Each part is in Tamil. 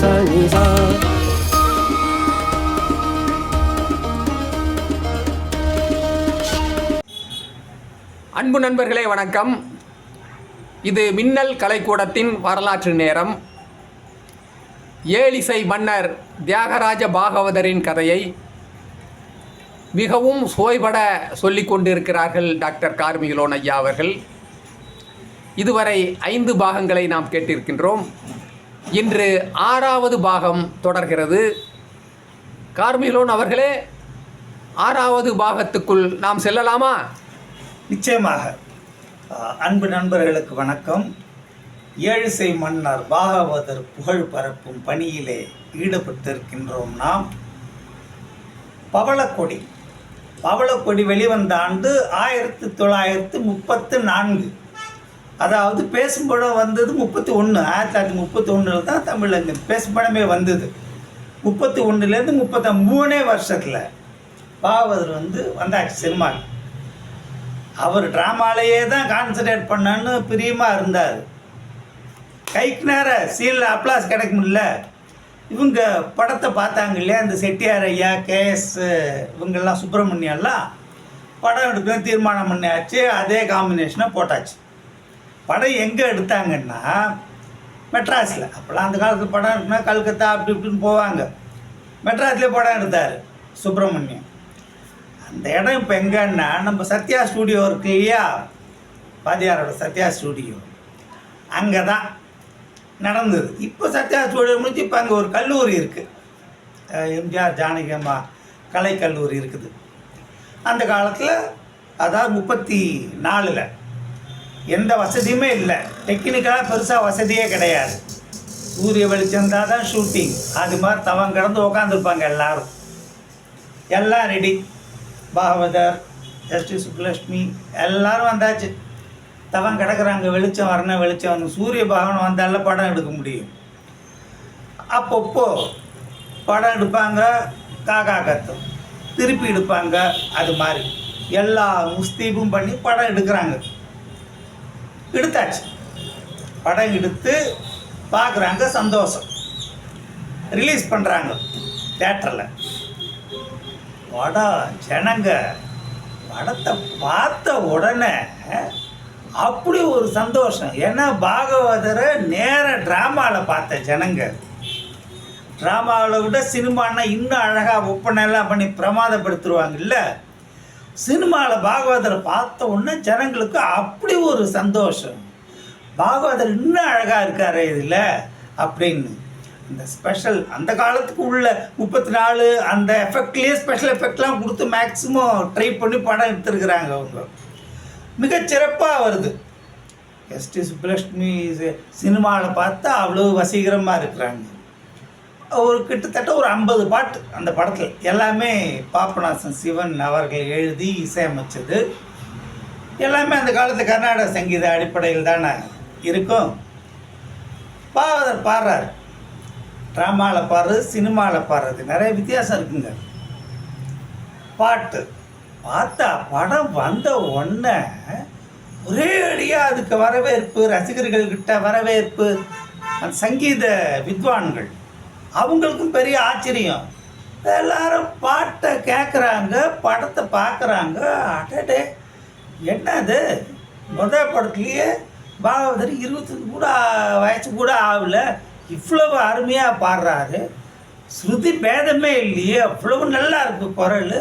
sa ni sa அன்பு நண்பர்களே வணக்கம். இது மின்னல் கலைக்கூடத்தின் வரலாற்று நேரம். ஏழிசை மன்னர் தியாகராஜ பாகவதரின் கதையை மிகவும் சுவைபட சொல்லிக் கொண்டிருக்கிறார்கள் டாக்டர் கார்மிகலோன் ஐயா அவர்கள். இதுவரை ஐந்து பாகங்களை நாம் கேட்டிருக்கின்றோம். இன்று ஆறாவது பாகம் தொடர்கிறது. கார்மிலோன் அவர்களே ஆறாவது பாகத்துக்குள் நாம் செல்லலாமா? நிச்சயமாக. அன்பு நண்பர்களுக்கு வணக்கம். ஏழுசை மன்னர் பாகவதர் புகழ் பரப்பும் பணியிலே ஈடுபட்டிருக்கின்றோம் நாம். பவளக்கொடி. பவளக்கொடி வெளிவந்த ஆண்டு ஆயிரத்தி தொள்ளாயிரத்து முப்பத்து நான்கு. அதாவது பேசும்படம் வந்தது முப்பத்தி ஒன்று ஆயிரத்தி தொள்ளாயிரத்தி முப்பத்தி ஒன்றில் தான் தமிழில் பேசும்படமே வந்தது. முப்பத்தி ஒன்றுலேருந்து முப்பத்த மூணே வருஷத்தில் பாகவதர் வந்து வந்தாச்சு சினிமா அவர் ட்ராமாலேயே தான் கான்சன்ட்ரேட் பண்ணன்னு பிரியமாக இருந்தார். கைக்கு நேர சீலில் அப்ளாஸ் கிடைக்கும்ல இவங்க படத்தை பார்த்தாங்க இல்லையா இந்த செட்டியார் ஐயா கேஎஸ் இவங்கெல்லாம் சுப்பிரமணியெல்லாம் படம் எடுக்கணும் தீர்மானம் பண்ணியாச்சு அதே காம்பினேஷனை போட்டாச்சு. படம் எங்கே எடுத்தாங்கன்னா மெட்ராஸில். அப்போல்லாம் அந்த காலத்தில் படம் இருக்குன்னா கல்கத்தா அப்படி இப்படின்னு போவாங்க. மெட்ராஸ்லேயே படம் எடுத்தார் சுப்பிரமணியம் அந்த இடம் இப்போ எங்கன்னா நம்ம சத்யா ஸ்டூடியோ இருக்கு இல்லையா? பாதியாரோட சத்யா ஸ்டூடியோ. அங்கே தான் நடந்தது. இப்போ சத்யா ஸ்டூடியோ முடிஞ்சு இப்போ அங்கே ஒரு கல்லூரி இருக்குது எம்ஜிஆர் ஜானகி அம்மா கலைக்கல்லூரி இருக்குது. அந்த காலத்தில் அதாவது முப்பத்தி நாலில் எந்த வசதியுமே இல்லை. டெக்னிக்கலாக பெருசாக வசதியே கிடையாது. சூரிய வெளிச்சம் தான் தான் ஷூட்டிங் அது மாதிரி தவம் கிடந்து உக்காந்துருப்பாங்க எல்லாரும். எல்லாம் ரெடி பாகவதர் ஜஸ்டிஸ் சுப்புலட்சுமி எல்லாரும் வந்தாச்சு. தவங்க கிடக்குறாங்க வெளிச்சம் வரணும் வெளிச்சம் வரணும். சூரிய பகவான் வந்தால படம் எடுக்க முடியும். அப்பப்போ படம் எடுப்பாங்க காக்கா கத்தம். திருப்பி எடுப்பாங்க அது மாதிரி. எல்லா முஸ்தீபும் பண்ணி படம் எடுக்கிறாங்க. எடுத்தாச்சு. படம் எடுத்து பார்க்குறாங்க சந்தோஷம். ரிலீஸ் பண்ணுறாங்க தேட்டரில் படம் ஜனங்க படத்தை பார்த்த உடனே அப்படி ஒரு சந்தோஷம். ஏன்னா பாகவதரை நேர ட்ராமாவில் பார்த்த ஜனங்க. ட்ராமாவில் விட சினிமானா இன்னும் அழகாக ஒப்பனைலாம் பண்ணி பிரமாதப்படுத்துருவாங்கல்ல சினிமாவில் பாகவதரை பார்த்த உடனே ஜனங்களுக்கு அப்படி ஒரு சந்தோஷம். பாகவதர் இன்னும் அழகாக இருக்கார் இதில்? அப்படின்னு. இந்த ஸ்பெஷல் அந்த காலத்துக்கு உள்ள முப்பத்தி நாலு அந்த எஃபெக்ட்லேயே ஸ்பெஷல் எஃபெக்ட்லாம் கொடுத்து மேக்ஸிமம் ட்ரை பண்ணி படம் எடுத்துருக்குறாங்க அவங்க. மிகச்சிறப்பாக வருது. எஸ்டி சுப்புலட்சுமி சினிமாவில் பார்த்தா அவ்வளோ வசீகரமாக இருக்கிறாங்க. ஒரு கிட்டத்தட்ட ஒரு ஐம்பது பாட்டு அந்த படத்தில். எல்லாமே பாப்பநாசன் சிவன் அவர்கள் எழுதி இசையமைச்சது. எல்லாமே அந்த காலத்து கர்நாடக சங்கீத அடிப்படையில் தானே இருக்கும். பாவதர் பாடுறாரு. ட்ராமாவில் பாடுறது சினிமாவில் பாடுறது. நிறைய வித்தியாசம் இருக்குங்க. பாட்டு. பார்த்தா படம் வந்த உடனே ஒரே அடியாக அதுக்கு வரவேற்பு ரசிகர்கள்கிட்ட வரவேற்பு. அந்த சங்கீத வித்வான்கள். அவங்களுக்கும் பெரிய ஆச்சரியம். எல்லாரும் பாட்டை கேட்குறாங்க படத்தை பார்க்குறாங்க அடடே என்னது? முதல் படத்துலேயே பாகவதர் இருபத்தஞ்சு கூட வயசு கூட ஆகல. இவ்வளவு அருமையாக பாடுறாரு. ஸ்ருதி பேதமே இல்லையே அவ்வளவு நல்லா இருக்கு குரல்.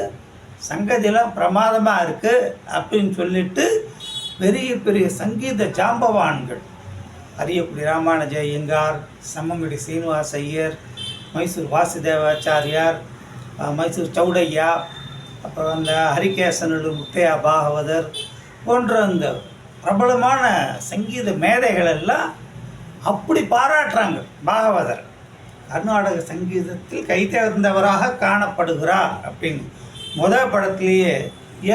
சங்கதியெல்லாம் பிரமாதமாக இருக்குது அப்படின்னு சொல்லிட்டு பெரிய பெரிய சங்கீத ஜாம்பவான்கள். அரியக்குடி ராமானுஜ ஐயங்கார் சம்மங்குடி சீனிவாச ஐயர் மைசூர் வாசுதேவாச்சாரியார் மைசூர் சௌடையா அப்புறம் அந்த ஹரிகேசனலு முத்தையா பாகவதர் போன்ற அந்த பிரபலமான சங்கீத மேதைகள் எல்லாம் அப்படி பாராட்டுறாங்க பாகவதர். கர்நாடக சங்கீதத்தில் கைதேர்ந்தவராக காணப்படுகிறார் அப்படின்னு முதல் படத்திலேயே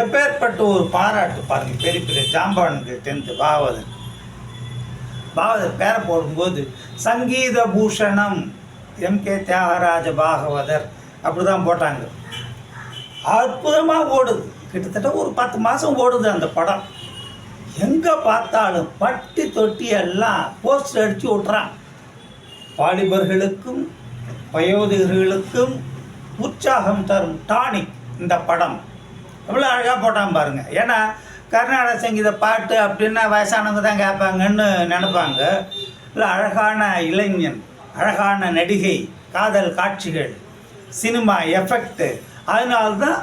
எப்பேற்பட்ட ஒரு பாராட்டு பாருங்க பெரிய பெரிய ஜாம்பானுக்கு டென்த்து பாகவதர். பாகவதர் பேரை போடும்போது சங்கீத பூஷணம் எம் கே தியாகராஜ பாகவதர் அப்படி தான் போட்டாங்க. அற்புதமாக ஓடுது. கிட்டத்தட்ட ஒரு பத்து மாதம் ஓடுது அந்த படம். எங்கே பார்த்தாலும் பட்டி தொட்டி எல்லாம் போஸ்டர் அடித்து விட்றான் வாலிபர்களுக்கும் வயோதிகர்களுக்கும் உற்சாகம் தரும் டானிக் இந்த படம். எவ்வளோ அழகாக போட்டான் பாருங்கள் ஏன்னா கர்நாடக சங்கீத பாட்டு அப்படின்னா வயசானவங்க தான் கேட்பாங்கன்னு நினைப்பாங்க. இல்லை அழகான இளைஞன். அழகான நடிகை காதல் காட்சிகள் சினிமா எஃபெக்ட்டு அதனால்தான்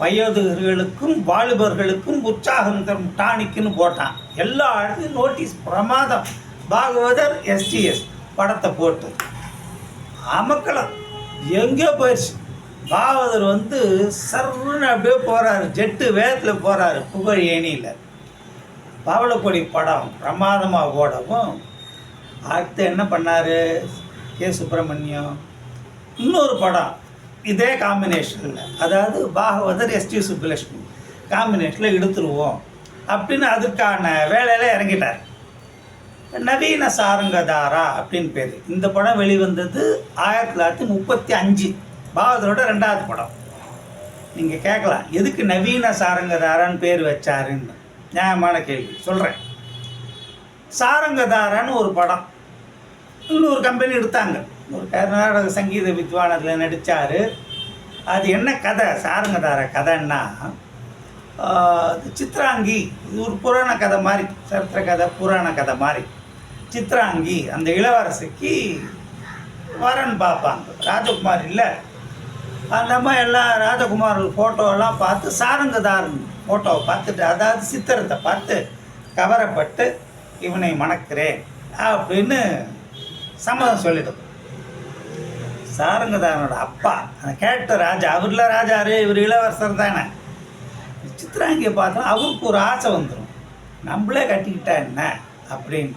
வயோதிகர்களுக்கும் வாலிபர்களுக்கும் உற்சாகம் தரும் டானிக்குன்னு போட்டான். எல்லா இடத்துலையும் நோட்டீஸ் பிரமாதம். பாகவதர் எஸ்டிஎஸ் படத்தை போட்டு. அமக்கலாம் எங்கேயோ போயிடுச்சு பாகவதர் வந்து சர்ன்னு அப்படியே போகிறாரு ஜெட்டு வேகத்தில் போகிறாரு புகழ் ஏணியில். பவளக்கொடி படம் பிரமாதமாக ஓடவும் அடுத்து என்ன பண்ணார்? கே. சுப்பிரமணியம். இன்னொரு படம். இதே காம்பினேஷனில் அதாவது பாகவதர் எஸ்டி சுப்புலட்சுமி. காம்பினேஷனில் எடுத்துருவோம் அப்படின்னு அதுக்கான வேலையில் இறங்கிட்டார். நவீன சாரங்கதாரா அப்படின்னு பேர். இந்த படம் வெளிவந்தது ஆயிரத்தி தொள்ளாயிரத்தி முப்பத்தி அஞ்சு. பாகவதரோட ரெண்டாவது படம். நீங்கள் கேட்கலாம். எதுக்கு நவீன சாரங்கதாரான்னு பேர் வச்சாருன்னு. நியாயமான கேள்வி. சொல்கிறேன் சாரங்கதாரான்னு ஒரு படம். இன்னொரு கம்பெனி எடுத்தாங்க. ஒரு கர்நாடக சங்கீத வித்வானத்தில் நடித்தார் அது என்ன கதை? சாரங்கதார கதைன்னா சித்ராங்கி இது ஒரு புராண கதை மாதிரி சரித்திர கதை புராண கதை மாதிரி. சித்ராங்கி அந்த இளவரசிக்கு வரன் பார்ப்பாங்க. ராஜகுமார் இல்லை. அந்த அம்மா எல்லாம் ராஜகுமார் ஃபோட்டோவெல்லாம் பார்த்து சாரங்கதாரன் ஃபோட்டோவை பார்த்துட்டு அதாவது சித்திரத்தை பார்த்து கவரப்பட்டு இவனை மணக்கிறேன் அப்படின்னு சம்மதம் சொல்லிடும் சாரங்கதாரனோட அப்பா அந்த கேரக்டர் ராஜா அவரில் ராஜாரு இவர் இளவரசர் தானே. சித்ராங்கியை பார்த்தா அவருக்கு ஒரு ஆசை வந்துடும் நம்மளே கட்டிக்கிட்டா என்ன அப்படின்னு.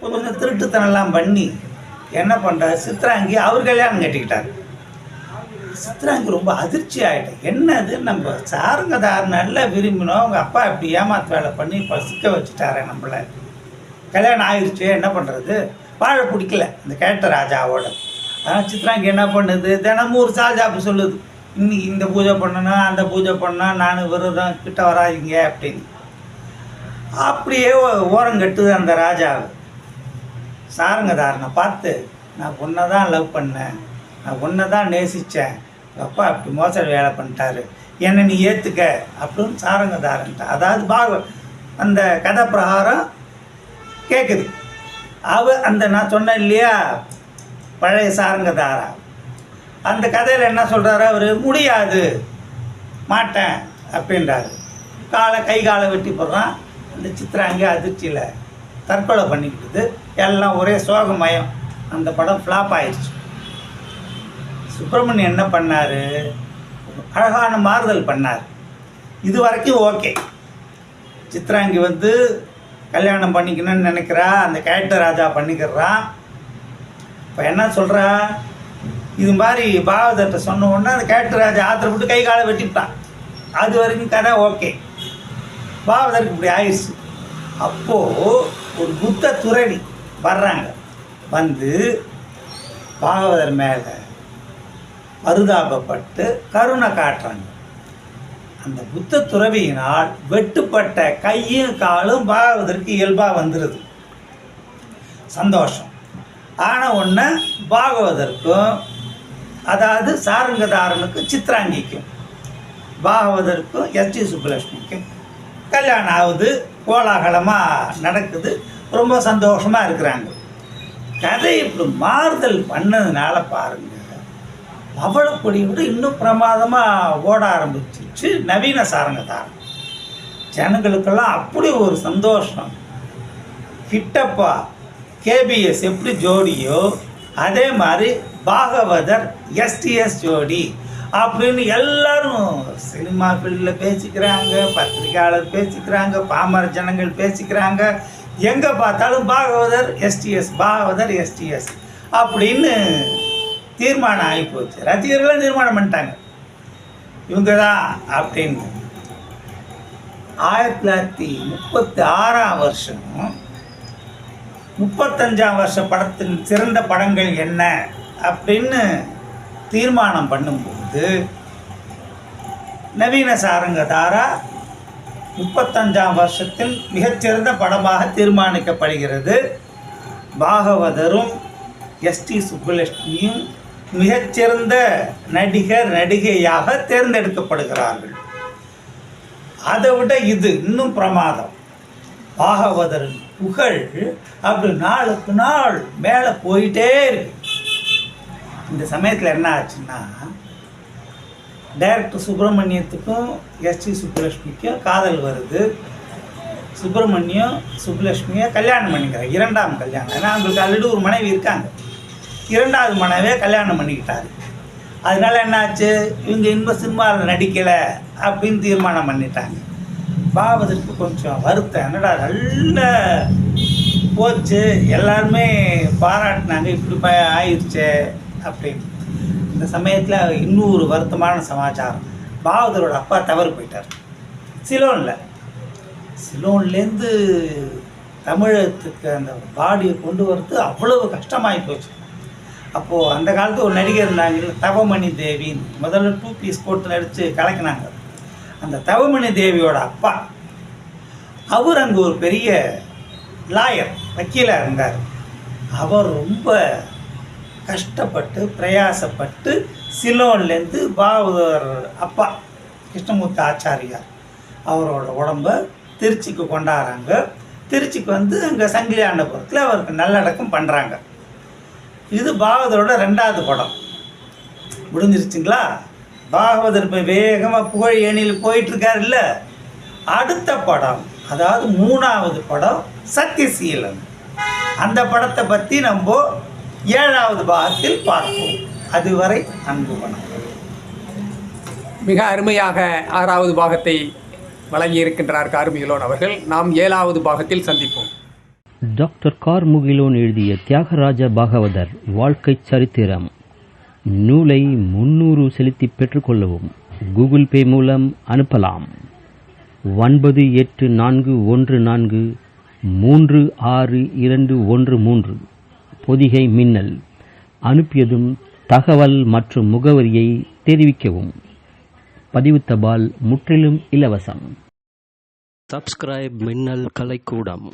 கொஞ்சம் திருட்டுத்தனம்லாம் பண்ணி என்ன பண்ணுறாரு சித்ராங்கி அவர் கல்யாணம் கட்டிக்கிட்டார். சித்ராங்கி ரொம்ப அதிர்ச்சி ஆகிட்டேன் என்னது நம்ம சாருங்கதார் நல்லா விரும்பினோம். அவங்க அப்பா இப்படி ஏமாத்து வேலை பண்ணி இப்போ சிக்க வச்சுட்டாரே நம்மளை. கல்யாணம் ஆயிடுச்சு என்ன பண்ணுறது வாழ பிடிக்கல இந்த கேட்ட ராஜாவோட. ஆனால் சித்ராங்க என்ன பண்ணுது? தினமும் ஒரு சாஜாப்பு சொல்லுது. இன்னைக்கு இந்த பூஜை பண்ணணும் அந்த பூஜை பண்ணால் நான் விரதம் கிட்ட வராதீங்க அப்படின்னு. அப்படியே ஓரம் கட்டுது அந்த ராஜாவை. சாரங்கதாரனை பார்த்து நான் உன்னை தான் லவ் பண்ணேன். நான் உன்னை தான் நேசித்தேன் அப்பா அப்படி மோசடி வேலை பண்ணிட்டாரு. என்னை நீ ஏற்றுக்க அப்படின்னு சாரங்கதாரன்ட்ட அதாவது பாக அந்த கதை பிரகாரம் கேட்குது அவ அந்த நான் சொன்னேன் இல்லையா? பழைய சாரங்கதாரா அந்த கதையில் என்ன சொல்கிறாரு அவர் முடியாது. மாட்டேன். அப்படின்றாரு. காலை கை காலை வெட்டி போடுறான். அந்த சித்திராங்க அதிர்ச்சியில் தற்கொலை பண்ணிக்கிட்டது. எல்லாம் ஒரே சோகமயம். அந்த படம் ஃப்ளாப் ஆயிடுச்சு. சுப்பிரமணியன் என்ன பண்ணார்? அழகான மாறுதல் பண்ணார். இது வரைக்கும் ஓகே. சித்ராங்கி வந்து கல்யாணம் பண்ணிக்கணும்னு நினைக்கிறா அந்த கேரக்டர் ராஜா பண்ணிக்கிறான் இப்போ என்ன சொல்கிறா இது மாதிரி பாகவதர்கிட்ட சொன்ன உடனே அந்த கேரக்டர் ராஜா ஆத்திரப்பட்டு கை காலை வெட்டிவிட்டான் அது வரைக்கும் கதை ஓகே பாகவதற்கு இப்படி ஆயிடுச்சு. அப்போது ஒரு புத்த துறவி வர்றாங்க. வந்து பாகவதர் மேலே பரிதாபப்பட்டு கருணை காட்டுறாங்க. அந்த புத்த துறவியினால் வெட்டுப்பட்ட கையும் காலும் பாகவதற்கு இயல்பாக வந்துடுது சந்தோஷம். ஆன ஒன்று பாகவதற்கும் அதாவது சாரங்கதாரனுக்கும் சித்ராங்கிக்கும் பாகவதற்கும் எஸ்டி சுப்புலட்சுமிக்கும் கல்யாணம் ஆகுது கோலாகலமாக நடக்குது ரொம்ப சந்தோஷமாக இருக்கிறாங்க. கதை இப்படி மாறுதல் பண்ணதுனால பாருங்க பவளப்பொடி விட இன்னும் பிரமாதமாக ஓட ஆரம்பிச்சிச்சு நவீன சாரங்கதாரம் ஜனங்களுக்கெல்லாம் அப்படி ஒரு சந்தோஷம். கிட்டப்பா கேபிஎஸ் எப்படி ஜோடியோ அதே மாதிரி பாகவதர் எஸ்டிஎஸ் ஜோடி அப்படின்னு எல்லாரும் சினிமா ஃபீல்டில் பேசிக்கிறாங்க பத்திரிக்கையாளர் பேசிக்கிறாங்க பாமர ஜனங்கள் பேசிக்கிறாங்க. எங்கே பார்த்தாலும் பாகவதர் எஸ்டிஎஸ் பாகவதர் எஸ்டிஎஸ் அப்படின்னு தீர்மானம் ஆகிப்போச்சு ரசிகர்களும் தீர்மானம் பண்ணிட்டாங்க. இவங்க தான் அப்படின்னு. ஆயிரத்தி தொள்ளாயிரத்தி முப்பத்தி ஆறாம் வருஷம் முப்பத்தஞ்சாம் வருஷ படத்தின் சிறந்த படங்கள் என்ன அப்படின்னு தீர்மானம் பண்ணும்போது நவீன சாரங்கதாரா முப்பத்தஞ்சாம் வருஷத்தில் மிகச்சிறந்த படமாக தீர்மானிக்கப்படுகிறது. பாகவதரும் எஸ்டி சுப்புலட்சுமியும் மிகச்சிறந்த நடிகர் நடிகையாக தேர்ந்தெடுக்கப்படுகிறார்கள். அதை விட இது இன்னும் பிரமாதம். பாகவதரின் புகழ் அப்படி நாளுக்கு நாள் மேலே போயிட்டே இருக்கு. இந்த சமயத்தில் என்ன ஆச்சுன்னா டைரக்டர் சுப்பிரமணியத்துக்கும் எஸ்டி சுப்புலட்சுமிக்கும் காதல் வருது. சுப்பிரமணியம் சுப்புலட்சுமியை கல்யாணம் பண்ணிக்கிறார் இரண்டாம் கல்யாணம். ஏன்னா அவங்களுக்கு ஆல்ரெடி ஒரு மனைவி இருக்காங்க. இரண்டாவது மனைவியை கல்யாணம் பண்ணிக்கிட்டாரு. அதனால என்னாச்சு? இவங்க இன்ப சினிமாவில் நடிக்கலை அப்படின்னு தீர்மானம் பண்ணிட்டாங்க. பாவதற்கு கொஞ்சம் வருத்தம். என்னடா நல்ல போச்சு. எல்லாருமே பாராட்டினாங்க. இப்படி ப ஆயிடுச்சே அப்படின்னு. இந்த சமயத்தில் இன்னொரு வருத்தமான சமாச்சாரம். பாவதரோட அப்பா தவறு போயிட்டார். சிலோனில். சிலோன்லேருந்து தமிழகத்துக்கு அந்த பாடியை கொண்டு வரது அவ்வளவு கஷ்டமாகி போச்சு. அப்போது அந்த காலத்து ஒரு நடிகர் இருந்தாங்க தவமணி தேவின்னு. முதல்ல டூ பீஸ் போட்டு நடித்து கலக்கினாங்க. அந்த தவமணி தேவியோட அப்பா அவர் அங்கே ஒரு பெரிய லாயர் வக்கீலாக இருந்தார். அவர் ரொம்ப கஷ்டப்பட்டு பிரயாசப்பட்டு சிலோன்லேருந்து பாவதர் அப்பா கிருஷ்ணமூர்த்தி ஆச்சாரியார் அவரோட உடம்ப திருச்சிக்கு கொண்டாடுறாங்க. திருச்சிக்கு வந்து அங்கே சங்கிலி ஆண்டபுரத்தில் அவருக்கு நல்லடக்கம் பண்ணுறாங்க இது பாகவதரோட ரெண்டாவது படம். முடிஞ்சிருச்சுங்களா? பாகவதர் இப்போ வேகமாக புகழ் ஏணியில் போயிட்டுருக்காருல்ல. அடுத்த படம் அதாவது மூணாவது படம் சத்தியசீலன். அந்த படத்தை பற்றி நம்ம ஏழாவது பாகத்தில் பார்ப்போம். அதுவரை அன்பு வணக்கம். மிக அருமையாக ஆறாவது பாகத்தை வழங்கியிருக்கின்றார் கார்மிகளோன் அவர்கள். நாம் ஏழாவது பாகத்தில் சந்திப்போம். டாக்டர் கார்முகிலோன் எழுதிய தியாகராஜ பாகவதர் வாழ்க்கை சரித்திரம். நூலை முன்னூறு செலுத்தி பெற்றுக்கொள்ளவும் கூகுள் பே மூலம் அனுப்பலாம். ஒன்பது எட்டு நான்கு ஒன்று நான்கு மூன்று ஆறு இரண்டு ஒன்று மூன்று. பொதிகை மின்னல். அனுப்பியதும் தகவல் மற்றும் முகவரியை தெரிவிக்கவும். பதிவு தபால் முற்றிலும் இலவசம். சப்ஸ்கிரைப் மின்னல் கலைக்கூடம்.